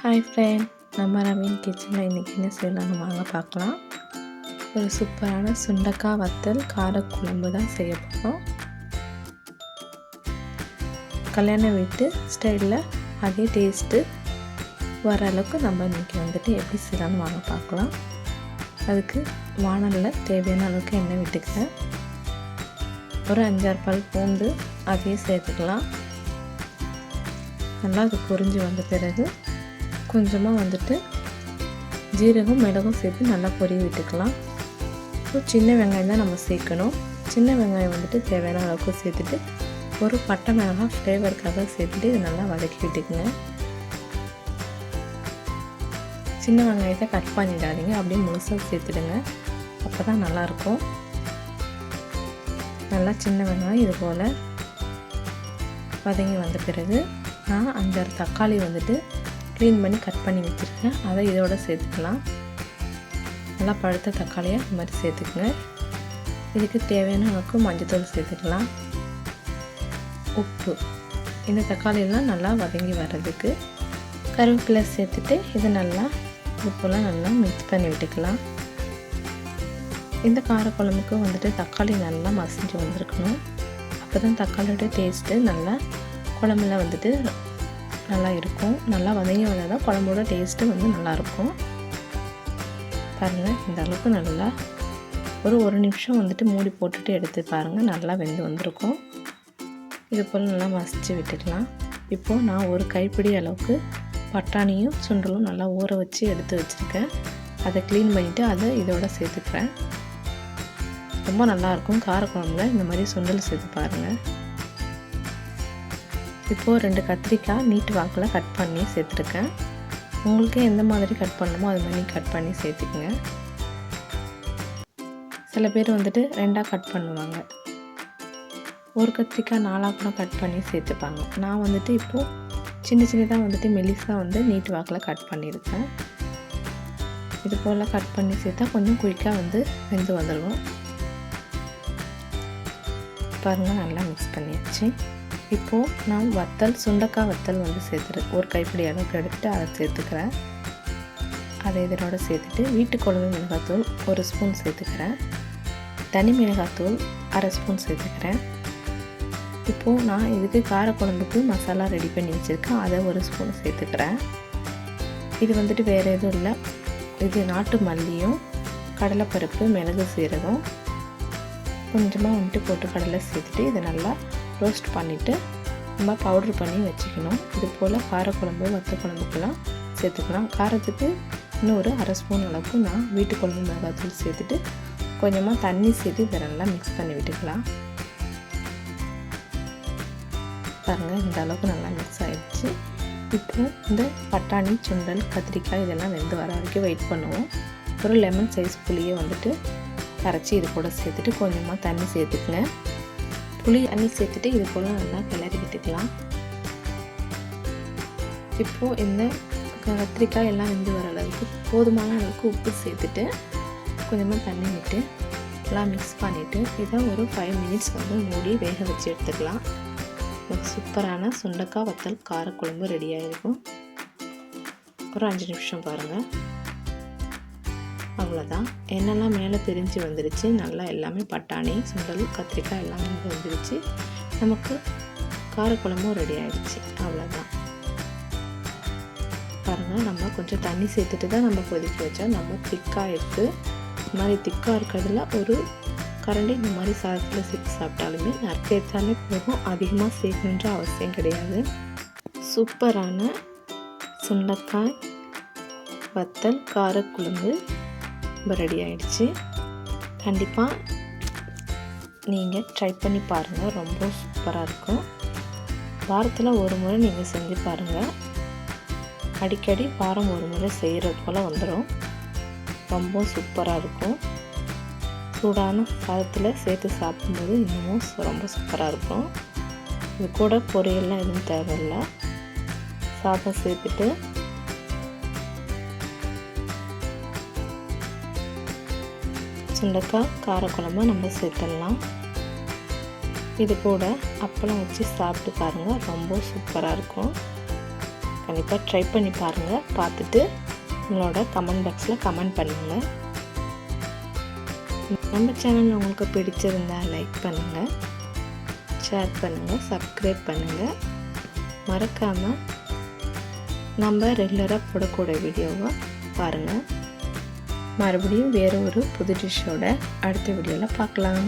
Hi friend நம்ம ravine கிச்சனில் இன்றைக்கி என்ன செய்யலாம்னு வாங்க பார்க்கலாம். ஒரு சூப்பரான சுண்டக்காய் வத்தல் காரக்குழம்பு தான் செய்ய போகிறோம் கல்யாண வீட்டு ஸ்டைலில் அதே டேஸ்ட்டு வர அளவுக்கு நம்ம இன்றைக்கி வந்துட்டு எப்படி செய்யலாம்னு வாங்க பார்க்கலாம். அதுக்கு வானலில் தேவையான அளவுக்கு எண்ணெய் விட்டுக்கிறேன் ஒரு அஞ்சாறு பால் பூண்டு அதையும் சேர்த்துக்கலாம். நல்லா அது பொரிஞ்சு வந்த பிறகு கொஞ்சமாக வந்துட்டு ஜீரகம் மிளகும் சேர்த்து நல்லா பொரிய விட்டுக்கலாம். ஸோ சின்ன வெங்காயம் தான் நம்ம சேர்க்கணும். சின்ன வெங்காயம் வந்துட்டு தேவையான அளவுக்கு சேர்த்துட்டு ஒரு பட்டை மிளகாய் ஃப்ளேவருக்காக சேர்த்துட்டு இதை நல்லா வதக்கி விட்டுக்குங்க. சின்ன வெங்காயத்தை கட் பண்ணிடாதீங்க. அப்படியே முழுசாக சேர்த்துடுங்க. அப்போ தான் நல்லாயிருக்கும். நல்லா சின்ன வெங்காயம் இது போல் வதங்கி வந்த பிறகு நான் அஞ்சாறு தக்காளி வந்துட்டு க்ளீன் பண்ணி கட் பண்ணி வச்சுருக்கேன். அதை இதோட சேர்த்துக்கலாம். நல்லா பழுத்த தக்காளியை இந்த மாதிரி சேர்த்துக்குங்க. இதுக்கு தேவையான அளவுக்கு மஞ்சத்தூள் சேர்த்துக்கலாம். உப்பு. இந்த தக்காளியெல்லாம் நல்லா வதங்கி வர்றதுக்கு கருவேப்பிலை சேர்த்துட்டு இதை நல்லா உப்புலாம் நல்லா மிக்ஸ் பண்ணி விட்டுக்கலாம். இந்த காரக்குழம்புக்கு வந்துட்டு தக்காளி நல்லா மசிஞ்சு வந்திருக்கணும். அப்போ தான் தக்காளியோட டேஸ்ட்டு நல்லா குழம்புல வந்துட்டு நல்லா இருக்கும் நல்லா வதங்கி வந்தால் தான் குழம்போட டேஸ்ட்டு வந்து நல்லாயிருக்கும். பாருங்கள் இந்த அளவுக்கு நல்லா ஒரு ஒரு நிமிஷம் வந்துட்டு மூடி போட்டுட்டு எடுத்து பாருங்கள் நல்லா வெந்து வந்திருக்கும். இது போல் நல்லா மசித்து விட்டுக்கலாம். இப்போது நான் ஒரு கைப்பிடி அளவுக்கு பட்டாணியும் சுண்டலும் நல்லா ஊற வச்சு எடுத்து வச்சுருக்கேன். அதை க்ளீன் பண்ணிவிட்டு அதை இதோட சேர்த்துக்கிறேன். ரொம்ப நல்லாயிருக்கும் காரக்குழம்புல. இந்த மாதிரி சுண்டல் சேர்த்து பாருங்கள் இப்போது ரெண்டு கத்திரிக்காய் நீட்டு வாக்கில் கட் பண்ணி சேர்த்துருக்கேன். உங்களுக்கு எந்த மாதிரி கட் பண்ணணுமோ அது மாதிரி கட் பண்ணி சேர்த்துக்குங்க. சில பேர் வந்துட்டு ரெண்டாக கட் பண்ணுவாங்க. ஒரு கத்திரிக்காய் நாலாக கூட கட் பண்ணி சேர்த்துப்பாங்க. நான் வந்துட்டு இப்போது சின்ன சின்னதாக வந்துட்டு மெலிசாக வந்து நீட்டு வாக்கில் கட் பண்ணியிருக்கேன். இது போல் கட் பண்ணி சேர்த்தா கொஞ்சம் குயிக்காக வந்து வெந்து வந்துடுவோம் பாருங்கள் நல்லா மிக்ஸ் பண்ணியாச்சு. இப்போது நான் வத்தல் சுண்டக்காய் வத்தல் வந்து சேர்த்துருக்கேன் ஒரு கைப்பிடி அளவுக்கு எடுத்துகிட்டு அதை சேர்த்துக்கிறேன். அதை இதனோட சேர்த்துட்டு வீட்டு குழம்பு மிளகாத்தூள் ஒரு ஸ்பூன் சேர்த்துக்கிறேன். தனி மிளகாத்தூள் அரை ஸ்பூன் சேர்த்துக்கிறேன். இப்போது நான் இதுக்கு காரக்குழம்புக்கு மசாலா ரெடி பண்ணி வச்சுருக்கேன். அதை ஒரு ஸ்பூன் சேர்த்துக்கிறேன். இது வந்துட்டு வேறு எதுவும் இல்லை. இது நாட்டு மல்லியும் கடலைப்பருப்பு மிளகு சீரகம் கொஞ்சமாக வந்துட்டு போட்டு கடலை சேர்த்துட்டு இதை நல்லா ரோஸ்ட் பண்ணிவிட்டு நம்ம பவுட்ரு பண்ணி வச்சுக்கணும். இது போல் காரக்குழம்பு வத்த குழம்புக்கெல்லாம் சேர்த்துக்கலாம். காரத்துக்கு இன்னும் ஒரு அரை ஸ்பூன் அளவுக்கு நான் வீட்டு குழம்பு மிளகாத்தூள் சேர்த்துட்டு கொஞ்சமாக தண்ணி சேர்த்து இதை நல்லா மிக்ஸ் பண்ணி விட்டுக்கலாம். பாருங்கள் இந்த அளவுக்கு நல்லா மிக்ஸ் ஆகிடுச்சு இப்போ இந்த பட்டாணி சுண்டல் கத்திரிக்காய் இதெல்லாம் வெந்து வர வரைக்கும் வெயிட் பண்ணுவோம். ஒரு லெமன் சைஸ் புளியை வந்துட்டு கரைச்சி இது கூட சேர்த்துட்டு கொஞ்சமாக தண்ணி சேர்த்துக்குங்க. புளி தண்ணி சேர்த்துட்டு இது போல் நல்லா கிளறி விட்டுக்கலாம். இப்போது இந்த கத்திரிக்காய் எல்லாம் வெந்து வர அளவுக்கு போதுமான அளவுக்கு உப்பு சேர்த்துட்டு கொஞ்சமாக தண்ணி விட்டு எல்லாம் மிக்ஸ் பண்ணிவிட்டு இதை ஒரு ஃபைவ் மினிட்ஸ் வந்து மூடி வேக வச்சு எடுத்துக்கலாம். சூப்பரான சுண்டக்காய் வத்தல் காரக்குழம்பு ரெடி ஆகிருக்கும் ஒரு அஞ்சு நிமிஷம் பாருங்கள் அவ்வளோதான் என்னெல்லாம் மேலே பிரிஞ்சு வந்துருச்சு நல்லா எல்லாமே பட்டாணி சுண்டல் கத்திரிக்காய் எல்லாமே வந்துருச்சு. நமக்கு காரக்குழம்பும் ரெடி ஆகிடுச்சு அவ்வளோதான் பாருங்கள் நம்ம கொஞ்சம் தண்ணி சேர்த்துட்டு தான் நம்ம கொதிக்க வச்சா நம்ம திக்காக இருக்குது இந்த மாதிரி திக்காக இருக்கிறதுல ஒரு கரண்டி இந்த மாதிரி சாதத்தில் சேர்த்து சாப்பிட்டாலுமே நற்கேற்றாலே போதும். அதிகமாக சேர்க்கணுன்ற அவசியம் கிடையாது. சூப்பரான சுண்டக்காய் வத்தல் காரக்குழம்பு. ரொம்ப ரெடி ஆகிடுச்சு கண்டிப்பாக நீங்கள் ட்ரை பண்ணி பாருங்கள் ரொம்ப சூப்பராக இருக்கும். வாரத்தில் ஒரு முறை நீங்கள் செஞ்சு பாருங்கள் அடிக்கடி வாரம் ஒரு முறை செய்கிறது போல் வந்துடும் ரொம்ப சூப்பராக இருக்கும். சூடான சாதத்தில் சேர்த்து சாப்பிடும்போது இன்னமும் ரொம்ப சூப்பராக இருக்கும். இது கூட பொரியல்லாம் எதுவும் தேவையில்லை. சாதம் சேர்த்துட்டு சுண்டக்காய் காரக்குழம்பு நம்ம சேர்த்துடலாம். இது கூட அப்பளம் வச்சு சாப்பிட்டு பாருங்கள் ரொம்ப சூப்பராக இருக்கும். கண்டிப்பாக ட்ரை பண்ணி பாருங்கள் பார்த்துட்டு உங்களோட கமெண்ட் பாக்ஸில் கமெண்ட் பண்ணுங்கள் நம்ம சேனல் உங்களுக்கு பிடிச்சிருந்தா லைக் பண்ணுங்கள் ஷேர் பண்ணுங்கள் சப்ஸ்கிரைப் பண்ணுங்கள் மறக்காமல் நம்ம ரெகுலராக போடக்கூடிய வீடியோவை பாருங்கள் மறுபடியும் வேறு ஒரு புது டிஷ்ஷோட அடுத்த வீடியோவில் பார்க்கலாம்.